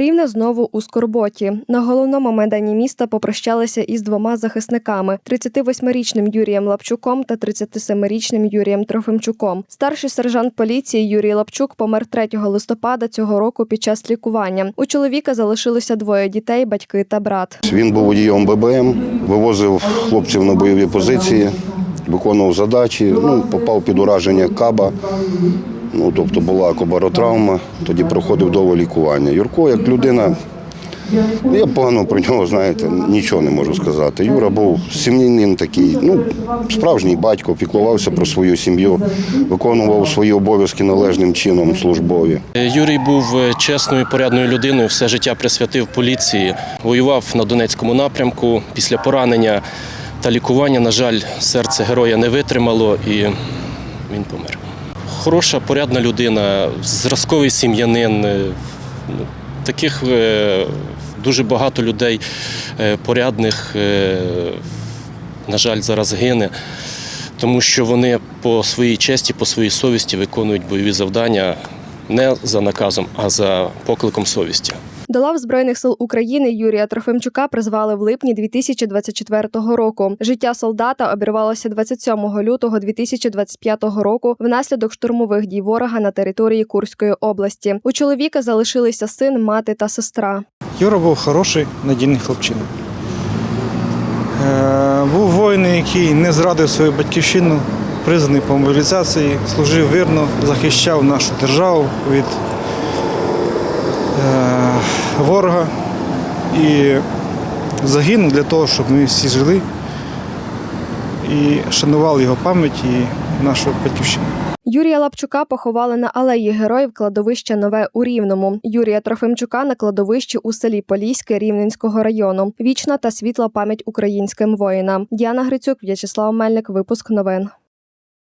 Рівне знову у скорботі. На головному майдані міста попрощалися із двома захисниками: 38-річним Юрієм Лапчуком та 37-річним Юрієм Трофимчуком. Старший сержант поліції Юрій Лапчук помер 3 листопада цього року під час лікування. У чоловіка залишилося двоє дітей, батьки та брат. Він був водієм ББМ, вивозив хлопців на бойові позиції, виконував задачі, ну, попав під ураження каба. Ну, тобто була кобаротравма, тоді проходив довго лікування. Юрко, як людина, ну, я погано про нього, знаєте, нічого не можу сказати. Юра був сім'янин такий, ну, справжній батько, піклувався про свою сім'ю, виконував свої обов'язки належним чином службові. Юрій був е, чесною, порядною людиною, все життя присвятив поліції. Воював на Донецькому напрямку. Після поранення та лікування, на жаль, серце героя не витримало і він помер. Хороша, порядна людина, зразковий сім'янин. е, Таких е, дуже багато людей е, порядних, на жаль, зараз гине, тому що вони по своїй честі, по своїй совісті виконують бойові завдання не за наказом, а за покликом совісті. До лав Збройних сил України Юрія Трофимчука призвали в липні 2024 року. Життя солдата обірвалося 27 лютого 2025 року внаслідок штурмових дій ворога на території Курської області. У чоловіка залишилися син, мати та сестра. Юра був хороший, надійний хлопчина. Е, Був воїн, який не зрадив свою батьківщину, признаний по мобілізації, служив вірно, захищав нашу державу від ворога і загинув для того, щоб ми всі жили і шанували його пам'ять і нашу батьківщину. Юрія Лапчука поховали на алеї героїв кладовища Нове у Рівному. Юрія Трофимчука на кладовищі у селі Поліське Рівненського району. Вічна та світла пам'ять українським воїнам. Діана Грицюк, В'ячеслав Мельник. Випуск новин.